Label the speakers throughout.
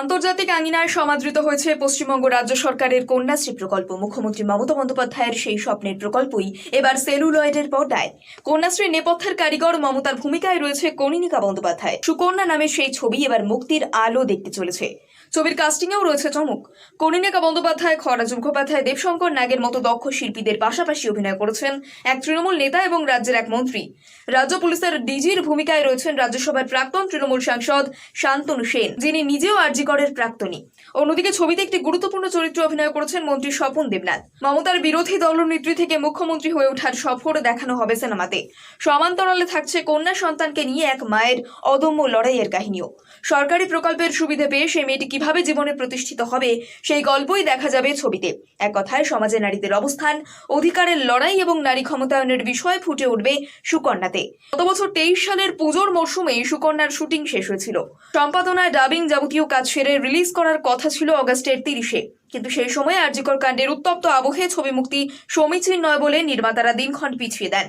Speaker 1: আন্তর্জাতিক আঙিনায় সমাদৃত হয়েছে পশ্চিমবঙ্গ রাজ্য সরকারের কন্যাশ্রী প্রকল্প। মুখ্যমন্ত্রী মমতা বন্দ্যোপাধ্যায়ের সেই স্বপ্নের প্রকল্পই এবার সেলুলয়েডের পর্দায়। কন্যাশ্রীর নেপথ্যের কারিগর মমতার ভূমিকায় রয়েছে কনিনিকা বন্দ্যোপাধ্যায়। সুকন্যা নামে সেই ছবি এবার মুক্তির আলো দেখতে চলেছে। ছবির কাস্টিংয়েও রয়েছে চমক। কনিনিকা বন্দ্যোপাধ্যায় খরাজ মুখোপাধ্যায়, দেবশঙ্কর নাগের মতো দক্ষ শিল্পীদের পাশাপাশি অভিনয় করেছেন এক তৃণমূল নেতা এবং রাজ্যের এক মন্ত্রী। রাজ্য পুলিশের ডিজির ভূমিকায় রয়েছেন রাজ্যসভার প্রাক্তন তৃণমূল সাংসদ শান্তনু সেন, যিনি নিজেও আরজিকরের প্রাক্তনী। অন্যদিকে ছবিতে একটি গুরুত্বপূর্ণ চরিত্রে অভিনয় করেছেন মন্ত্রী স্বপন দেবনাথ। মমতার বিরোধী দলনেত্রী থেকে মুখ্যমন্ত্রী হয়ে ওঠার সফর দেখানো হবে সিনেমাতে। সমান্তরালে থাকছে কন্যা সন্তানকে নিয়ে এক মায়ের অদম্য লড়াইয়ের কাহিনীও। সরকারি প্রকল্পের সুবিধে পেয়ে সে মেয়েটি কীভাবে জীবনে প্রতিষ্ঠিত হবে, সেই গল্পই দেখা যাবে ছবিতে। এক কথায়, সমাজে নারীদের অবস্থান, অধিকারের লড়াই এবং নারী ক্ষমতায়নের বিষয় ফুটে উঠবে সুকন্যাতে। গত বছর তেইশ সালের পুজোর মরশুমেই সুকন্যার শুটিং শেষ হয়েছিল। সম্পাদনায়, ডাবিং যাবতীয় কাজ সেরে রিলিজ করার কথা ছিল অগস্টের তিরিশে। কিন্তু সেই সময় আরজিকর কাণ্ডের উত্তপ্ত আবহে ছবি মুক্তি সমীচীন নয় বলে নির্মাতারা দিনক্ষণ পিছিয়ে দেন।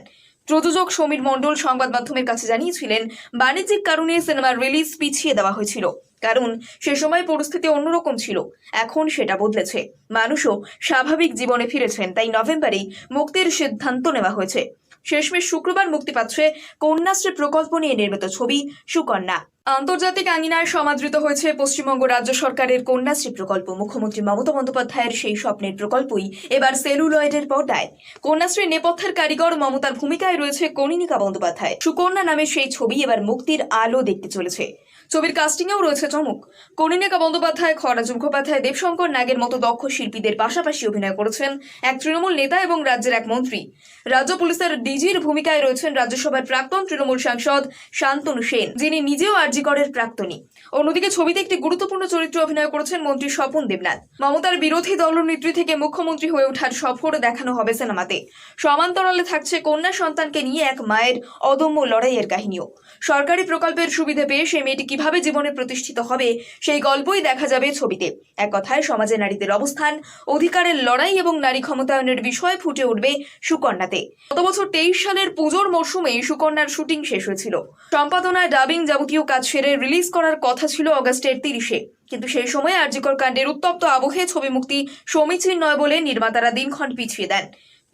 Speaker 1: প্রযোজক সমীর মণ্ডল সংবাদ মাধ্যমের কাছে জানিয়েছিলেন, বাণিজ্যিক কারণে সিনেমার রিলিজ পিছিয়ে দেওয়া হয়েছিল, কারণ সে সময় পরিস্থিতি অন্যরকম ছিল। এখন সেটা বদলেছে। মানুষও স্বাভাবিক জীবনে ফিরেছেন, তাই নভেম্বরেই মুক্তির সিদ্ধান্ত নেওয়া হয়েছে। শেষমেশ শুক্রবার মুক্তি পাচ্ছে কন্যাশ্রী প্রকল্প নিয়ে নির্মিত ছবি সুকন্যা। আন্তর্জাতিক আঙিনায় সমাদৃত হয়েছে পশ্চিমবঙ্গ রাজ্য সরকারের কন্যাশ্রী প্রকল্প। মুখ্যমন্ত্রী মমতা বন্দ্যোপাধ্যায়ের সেই স্বপ্নের প্রকল্পই এবার সেলুলয়েডের পর্দায়। কন্যাশ্রী নেপথ্যের কারিগর মমতার ভূমিকায় রয়েছে কনিনিকা বন্দ্যোপাধ্যায়। সুকন্যা নামের সেই ছবি এবার মুক্তির আলো দেখতে চলেছে। ছবির কাস্টিংয়েও রয়েছে চমক। কনিনিকা বন্দ্যোপাধ্যায় খরাজ মুখোপাধ্যায় দেবশঙ্কর নাগের মতো দক্ষ শিল্পীদের পাশাপাশি অভিনয় করেছেন এক তৃণমূল নেতা এবং রাজ্যের এক মন্ত্রী। রাজ্য পুলিশের ডিজির ভূমিকায় রয়েছেন রাজ্যসভার প্রাক্তন তৃণমূল সাংসদ শান্তনু সেন, যিনি নিজেও আরজিকরের প্রাক্তনী। অন্যদিকে ছবিতে একটি গুরুত্বপূর্ণ চরিত্রে অভিনয় করেছেন মন্ত্রী স্বপন দেবনাথ। মমতার বিরোধী দলনেত্রী থেকে মুখ্যমন্ত্রী হয়ে ওঠার সফর দেখানো হবে সিনেমাতে। সমান্তরালে থাকছে কন্যা সন্তানকে নিয়ে এক মায়ের অদম্য লড়াইয়ের কাহিনীও। সরকারি প্রকল্পের সুবিধে পেয়ে সেই মেয়েটি কীভাবে জীবনে প্রতিষ্ঠিত হবে, সেই গল্পই দেখা যাবে ছবিতে। এক কথায়, সমাজে নারীদের অবস্থান, অধিকারের লড়াই এবং নারী ক্ষমতায়নের বিষয় ফুটে উঠবে সুকন্যাতে। গত বছর তেইশ সালের পুজোর মরশুমে সুকন্যার শুটিং শেষ হয়েছিল। সম্পাদনায় ডাবিং যাবতীয় কাজ সেরে রিলিজ করার কথা ছিল অগস্টের তিরিশে। কিন্তু সেই সময় আরজিকর কাণ্ডের উত্তপ্ত আবহে ছবি মুক্তি সমীচীন নয় বলে নির্মাতারা দিনক্ষণ পিছিয়ে দেন।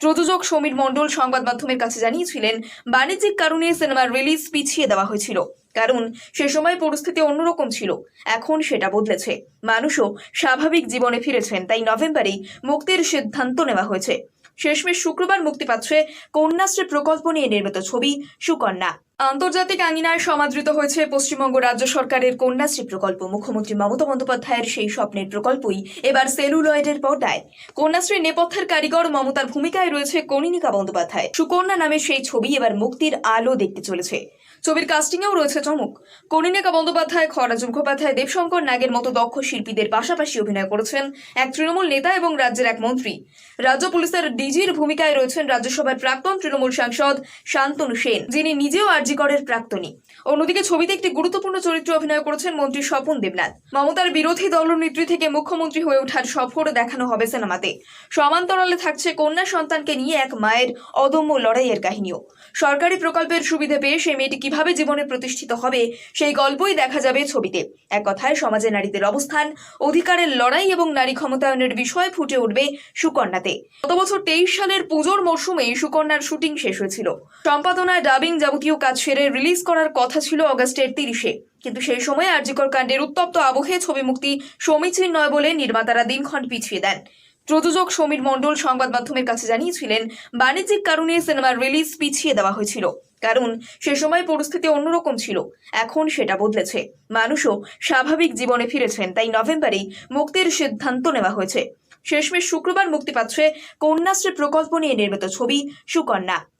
Speaker 1: প্রযোজক সমীর মণ্ডল সংবাদ মাধ্যমের কাছে জানিয়েছিলেন, বাণিজ্যিক কারণে সিনেমার রিলিজ পিছিয়ে দেওয়া হয়েছিল। কারণ সে সময় পরিস্থিতি অন্যরকম ছিল। এখন সেটা বদলেছে। মানুষও স্বাভাবিক জীবনে ফিরেছেন, তাই নভেম্বরেই মুক্তির সিদ্ধান্ত নেওয়া হয়েছে। শেষমেশ শুক্রবার মুক্তি পাচ্ছে কন্যাশ্রী প্রকল্প নিয়ে নির্মিত ছবি সুকন্যা। আন্তর্জাতিক আঙিনায় সমাদৃত হয়েছে পশ্চিমবঙ্গ রাজ্য সরকারের কন্যাশ্রী প্রকল্প। মুখ্যমন্ত্রী মমতা বন্দ্যোপাধ্যায়ের সেই স্বপ্নের প্রকল্পই এবার সেলুলয়েডের পর্দায়। কন্যাশ্রীর নেপথ্যের কারিগর মমতার ভূমিকায় রয়েছে কনিনিকা বন্দ্যোপাধ্যায়। সুকন্যা নামের সেই ছবি এবার মুক্তির আলো দেখতে চলেছে। ছবির কাস্টিংয়েও রয়েছে চমক। কনিনিকা বন্দ্যোপাধ্যায় খরাজ মুখোপাধ্যায় দেবশঙ্কর নাগের মতো দক্ষ শিল্পীদের পাশাপাশি অভিনয় করেছেন এক তৃণমূল নেতা এবং রাজ্যের এক মন্ত্রী। রাজ্য পুলিশের ডিজির ভূমিকায় রয়েছেন রাজ্যসভার প্রাক্তন তৃণমূল সাংসদ শান্তনু সেন, যিনি নিজেও আরজিকরের প্রাক্তনী। অন্যদিকে ছবিতে একটি গুরুত্বপূর্ণ চরিত্রে অভিনয় করেছেন মন্ত্রী স্বপন দেবনাথ। মমতার বিরোধী দলনেত্রী থেকে মুখ্যমন্ত্রী হয়ে ওঠার সফর দেখানো হবে সিনেমাতে। সমান্তরালে থাকছে কন্যা সন্তানকে নিয়ে এক মায়ের অদম্য লড়াইয়ের কাহিনীও। সরকারি প্রকল্পের সুবিধে পেয়ে সেই মেয়েটি কীভাবে জীবনে প্রতিষ্ঠিত হবে, সেই গল্পই দেখা যাবে ছবিতে। এক কথায়, সমাজে নারীদের অবস্থান, অধিকারের লড়াই এবং নারী ক্ষমতায়নের বিষয় ফুটে উঠবে সুকন্যাতে। গত বছর তেইশ সালের পুজোর মরশুমেই সুকন্যার শুটিং শেষ হয়েছিল। সম্পাদনায় ডাবিং যাবতীয় কাজ সেরে রিলিজ করার কথা ছিল অগস্টের তিরিশে। কিন্তু সেই সময় আরজিকর কাণ্ডের উত্তপ্ত আবহে ছবি মুক্তি সমীচীন নয় বলে নির্মাতারা দিনক্ষণ পিছিয়ে দেন। প্রযোজক সমীর মণ্ডল সংবাদ মাধ্যমের কাছে জানিয়েছিলেন, বাণিজ্যিক কারণে সিনেমার রিলিজ পিছিয়ে দেওয়া হয়েছিল। কারণ সে সময় পরিস্থিতি অন্যরকম ছিল। এখন সেটা বদলেছে। মানুষও স্বাভাবিক জীবনে ফিরেছেন, তাই নভেম্বরেই মুক্তির সিদ্ধান্ত নেওয়া হয়েছে। শেষমেশ শুক্রবার মুক্তি পাচ্ছে কন্যাশ্রী প্রকল্প নিয়ে নির্মিত ছবি সুকন্যা।